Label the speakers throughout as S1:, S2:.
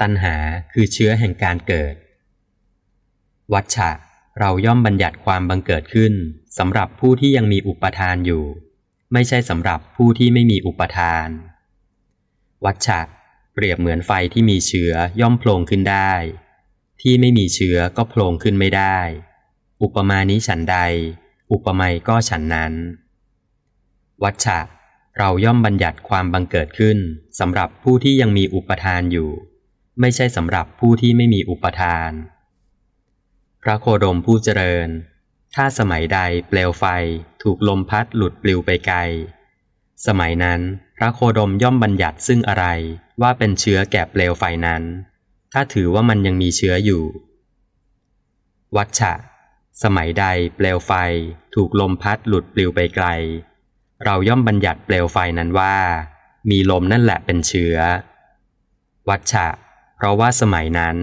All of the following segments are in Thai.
S1: ตัณหาคือเชื้อแห่งการเกิด วัชชะเราย่อมบัญญัติความบังเกิดขึ้นสำหรับผู้ที่ยังมีอุปทานอยู่ ไม่ใช่สำหรับผู้ที่ไม่มีอุปทาน วัชชะเปรียบเหมือนไฟที่มีเชื้อย่อมโผล่ขึ้นได้ ที่ไม่มีเชื้อก็โผล่ขึ้นไม่ได้ อุปมานี้ฉันใด อุปไมยก็ฉันนั้น วัชชะเราย่อมบัญญัติความบังเกิดขึ้นสำหรับผู้ที่ยังมีอุปทานอยู่ ไม่ใช่สำหรับผู้ที่ไม่มีอุปทาน พระโคดมผู้เจริญ ถ้าสมัยใดเปลวไฟถูกลมพัดหลุดปลิวไปไกล สมัยนั้นพระโคดมย่อมบัญญัติซึ่งอะไรว่าเป็นเชื้อแก่เปลวไฟนั้น ถ้าถือว่ามันยังมีเชื้ออยู่ วัชชะ สมัยใดเปลวไฟถูกลมพัดหลุดปลิวไปไกล เราย่อมบัญญัติเปลวไฟนั้นว่า มีลมนั่นแหละเป็นเชื้อ วัชชะ เพราะว่าสมัยนั้น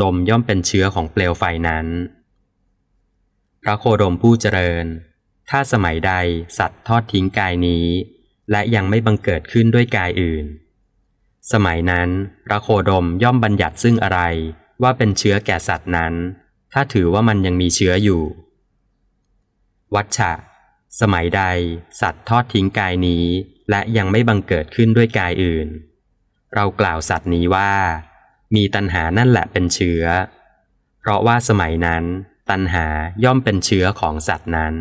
S1: ลมย่อมเป็นเชื้อของเปลวไฟนั้น พระโคดมผู้เจริญ ถ้าสมัยใดสัตว์ทอดทิ้งกายนี้ และยังไม่บังเกิดขึ้นด้วยกายอื่น สมัยนั้น พระโคดมย่อมบัญญัติซึ่งอะไรว่าเป็นเชื้อแก่สัตว์นั้น ถ้าถือว่ามันยังมีเชื้ออยู่ วัชชะ สมัยใด สัตว์ทอดทิ้งกายนี้ และยังไม่บังเกิดขึ้นด้วยกายอื่น เรากล่าวสัตว์นี้ว่า มีตัณหานั่นแหละเป็นเชื้อ เพราะว่าสมัยนั้น ตัณหาย่อมเป็นเชื้อของสัตว์นั้น